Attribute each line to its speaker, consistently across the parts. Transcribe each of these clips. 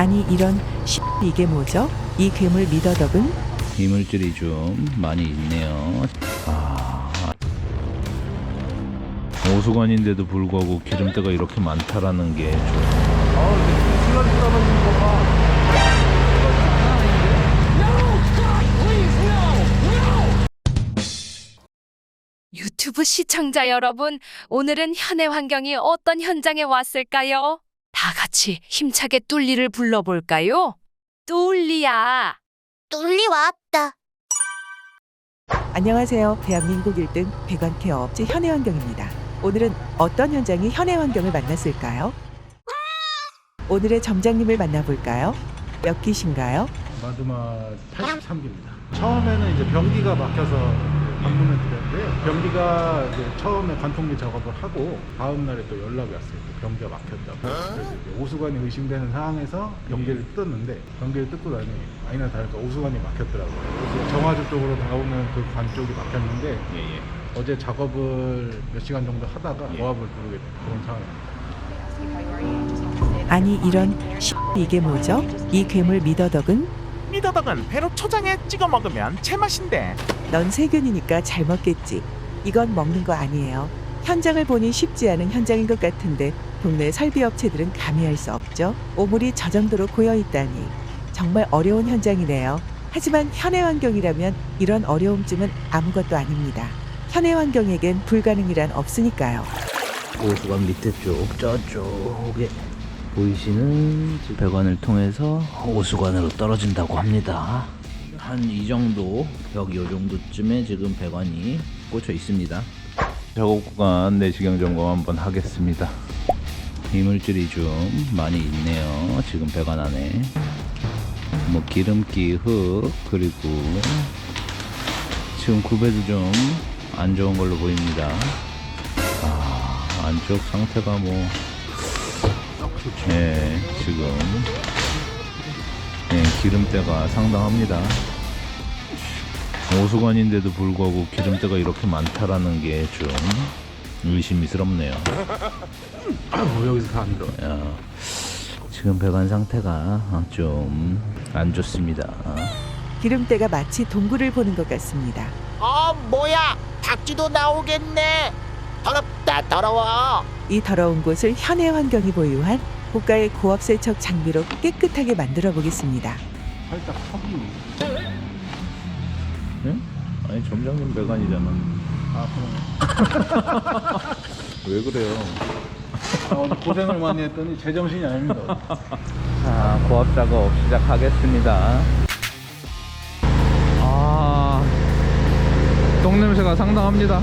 Speaker 1: 아니 이런 씨 이게 뭐죠? 이 괴물 미더덕은
Speaker 2: 이물질이 좀 많이 있네요. 아. 오수관인데도 불구하고 기름때가 이렇게 많다라는 게 좀.
Speaker 3: 유튜브 시청자 여러분, 오늘은 현의 환경이 어떤 현장에 왔을까요? 다 같이 힘차게 뚫리를 불러볼까요? 뚫리야.
Speaker 4: 뚫리 왔다.
Speaker 1: 안녕하세요. 대한민국 1등 배관 케어 업체 현해환경입니다. 오늘은 어떤 현장이 현해환경을 만났을까요? 오늘의 점장님을 만나볼까요? 몇 기신가요?
Speaker 5: 마두마 83기입니다. 처음에는 이제 변기가 막혀서 방문을 드렸는데요. 이제 처음에 관통기 작업을 하고 다음 날에 또 연락이 왔어요. 그 변기가 막혔다고. 그래서 이제 오수관이 의심되는 상황에서 변기를 뜯었는데 변기를 뜯고 나니 아니나 다를까 오수관이 막혔더라고요. 그래서 정화조 쪽으로 나오는 그 관 쪽이 막혔는데
Speaker 2: 예, 예.
Speaker 5: 어제 작업을 몇 시간 정도 하다가
Speaker 2: 예.
Speaker 5: 고압을 부르게 된 그런 상황입니다.
Speaker 1: 아니 이런 씨 이게 뭐죠? 이 괴물 미더덕은
Speaker 6: 미더덕은 배로 초장에 찍어 먹으면 제맛인데
Speaker 1: 넌 세균이니까 잘 먹겠지. 이건 먹는 거 아니에요. 현장을 보니 쉽지 않은 현장인 것 같은데 동네 설비업체들은 감히 할 수 없죠. 오물이 저 정도로 고여 있다니 정말 어려운 현장이네요. 하지만 현해 환경이라면 이런 어려움쯤은 아무것도 아닙니다. 현해 환경에겐 불가능이란 없으니까요.
Speaker 2: 오수관 밑에 쪽 저쪽에 보이시는 지 배관을 통해서 오수관으로 떨어진다고 합니다. 한 이 정도 여기 요 정도쯤에 지금 배관이 꽂혀 있습니다. 작업 구간 내시경 점검 한번 하겠습니다. 이물질이 좀 많이 있네요. 지금 배관 안에 뭐 기름기, 흙 그리고 지금 구배도 좀 안 좋은 걸로 보입니다. 아, 안쪽 상태가 뭐, 예, 지금, 예, 기름때가 상당합니다. 오수관인데도 불구하고 기름때가 이렇게 많다라는 게 좀 의심스럽네요.
Speaker 5: 뭐 여기서 다안 들어.
Speaker 2: 야, 지금 배관 상태가 좀 안 좋습니다.
Speaker 1: 기름때가 마치 동굴을 보는 것 같습니다.
Speaker 6: 어 뭐야 박쥐도 나오겠네 더럽다 더러워
Speaker 1: 이 더러운 곳을 현해 환경이 보유한 고가의 고압 세척 장비로 깨끗하게 만들어 보겠습니다.
Speaker 5: 살짝 턱이.
Speaker 2: 응? 아니, 점장님 배관이잖아.
Speaker 5: 아, 그럼.
Speaker 2: 왜 그래요?
Speaker 5: 아, 오늘 고생을 많이 했더니 제정신이 아닙니다.
Speaker 2: 자, 고압 작업 시작하겠습니다. 아, 똥 냄새가 상당합니다.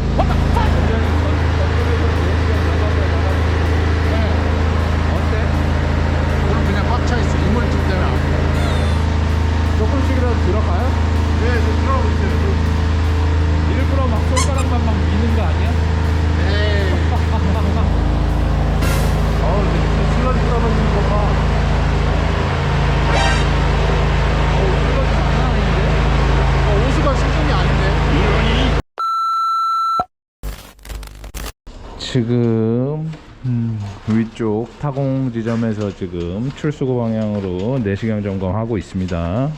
Speaker 2: 지금 음, 위쪽 타공 지점에서 지금 출수구 방향으로 내시경 점검하고 있습니다.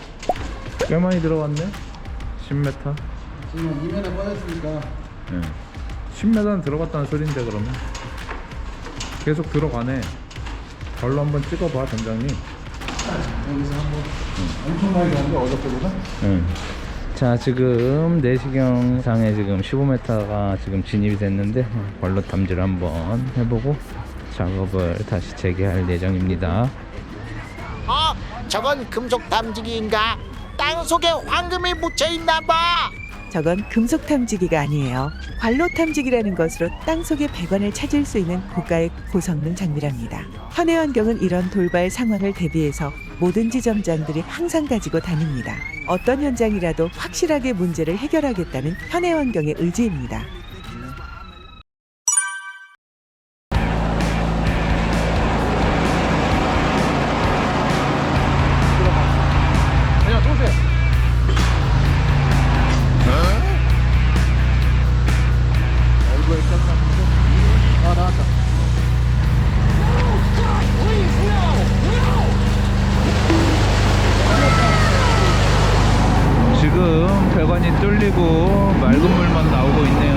Speaker 2: 꽤 많이 들어갔네. 10m.
Speaker 5: 지금 이면에 빠졌으니까.
Speaker 2: 예. 10m는 들어갔다는 소린데 그러면 계속 들어가네. 발로 한번 찍어봐, 점장님.
Speaker 5: 여기서 한번 엄청 많이 가는데 어저께보다?
Speaker 2: 응. 자 지금 내시경상에 지금 15m가 지금 진입이 됐는데 발로 탐지를 한번 해보고 작업을 다시 재개할 예정입니다.
Speaker 6: 어 저건 금속 탐지기인가 땅 속에 황금이 묻혀 있나 봐
Speaker 1: 저건 금속 탐지기가 아니에요. 관로 탐지기라는 것으로 땅 속의 배관을 찾을 수 있는 고가의 고성능 장비랍니다. 현해 환경은 이런 돌발 상황을 대비해서 모든 지점장들이 항상 가지고 다닙니다. 어떤 현장이라도 확실하게 문제를 해결하겠다는 현해 환경의 의지입니다.
Speaker 2: 풀리고 맑은 물만 나오고 있네요.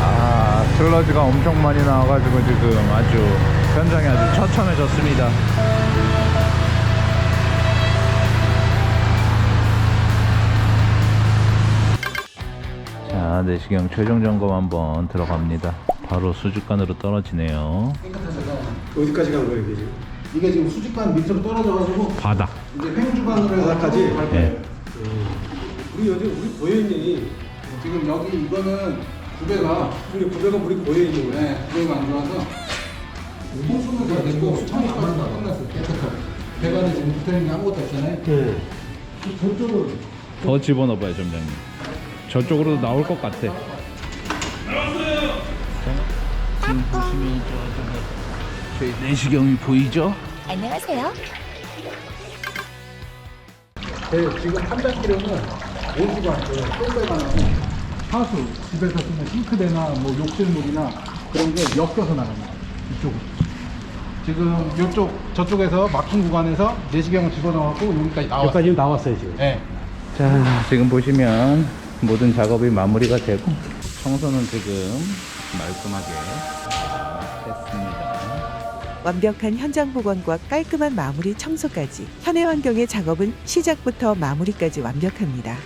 Speaker 2: 아, 슬러지가 엄청 많이 나와가지고 지금 아주 현장이 아주 처참해졌습니다. 자, 내시경 최종 점검 한번 들어갑니다. 바로 수직관으로 떨어지네요.
Speaker 5: 어디까지 간 거예요 이게 지금? 이게 지금 수직관 밑으로 떨어져가지고
Speaker 2: 바닥.
Speaker 5: 이제 횡주관으로 해서까지 갈 거예요.
Speaker 2: 네.
Speaker 7: 우리 여기 우리 고여 있니?
Speaker 5: 지금 여기 이거는 구배가
Speaker 7: 우리 구배가 물이 고여 있는 거야.
Speaker 5: 네, 구배가 안 좋아서 홍수는 다 됐고 청소까지 다 끝났어요. 깨끗하게. 배관에 지금 붙어있는 게 아무것도 없잖아요.
Speaker 7: 네.
Speaker 5: 저쪽으로
Speaker 2: 더 집어넣어봐요, 점장님. 저쪽으로 나올 것 같아. 지금 보시면 저, 저, 저희 내시경이 보이죠?
Speaker 4: 안녕하세요.
Speaker 5: 네, 지금 300km는 오수관, 똥배관하고 하수, 집에서 쓰는 싱크대나 뭐 욕실물이나 그런 게 엮여서 나갑니다. 이쪽으로. 지금 이쪽, 저쪽에서 막힌 구간에서 내시경을 집어넣어갖고 여기까지 나왔어요.
Speaker 7: 여기까지 나왔어요 지금.
Speaker 5: 네.
Speaker 2: 자, 지금 보시면 모든 작업이 마무리가 되고 청소는 지금 말끔하게 했습니다.
Speaker 1: 완벽한 현장 복원과 깔끔한 마무리 청소까지 현해 환경의 작업은 시작부터 마무리까지 완벽합니다.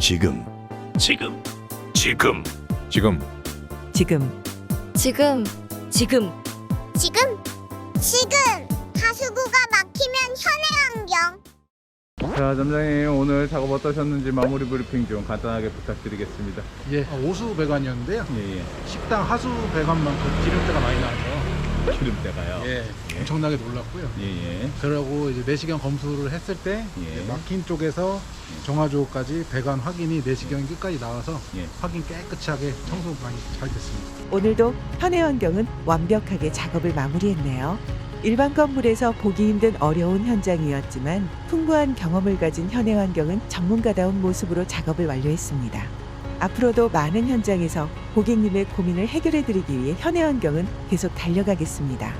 Speaker 8: 지금. 지금. 지금. 지금.
Speaker 1: 지금.
Speaker 4: 지금. 지금. 지금. 지금
Speaker 2: 자, 점장님 오늘 작업 어떠셨는지 마무리 브리핑 좀 간단하게 부탁드리겠습니다.
Speaker 5: 이제 오수 배관이었는데요.
Speaker 2: 예, 예.
Speaker 5: 식당 하수 배관만큼 기름때가 많이 나서
Speaker 2: 기름때가요.
Speaker 5: 예, 엄청나게 놀랐고요.
Speaker 2: 예, 예.
Speaker 5: 그러고 이제 내시경 검수를 했을 때
Speaker 2: 예.
Speaker 5: 이제 막힌 쪽에서 정화조까지 배관 확인이 내시경이 끝까지 나와서
Speaker 2: 예.
Speaker 5: 확인 깨끗이 하게 청소 많이 잘 됐습니다.
Speaker 1: 오늘도 현해 환경은 완벽하게 작업을 마무리했네요. 일반 건물에서 보기 힘든 어려운 현장이었지만 풍부한 경험을 가진 현해 환경은 전문가다운 모습으로 작업을 완료했습니다. 앞으로도 많은 현장에서 고객님의 고민을 해결해 드리기 위해 현해 환경은 계속 달려가겠습니다.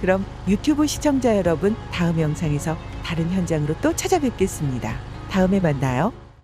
Speaker 1: 그럼 유튜브 시청자 여러분 다음 영상에서 다른 현장으로 또 찾아뵙겠습니다. 다음에 만나요.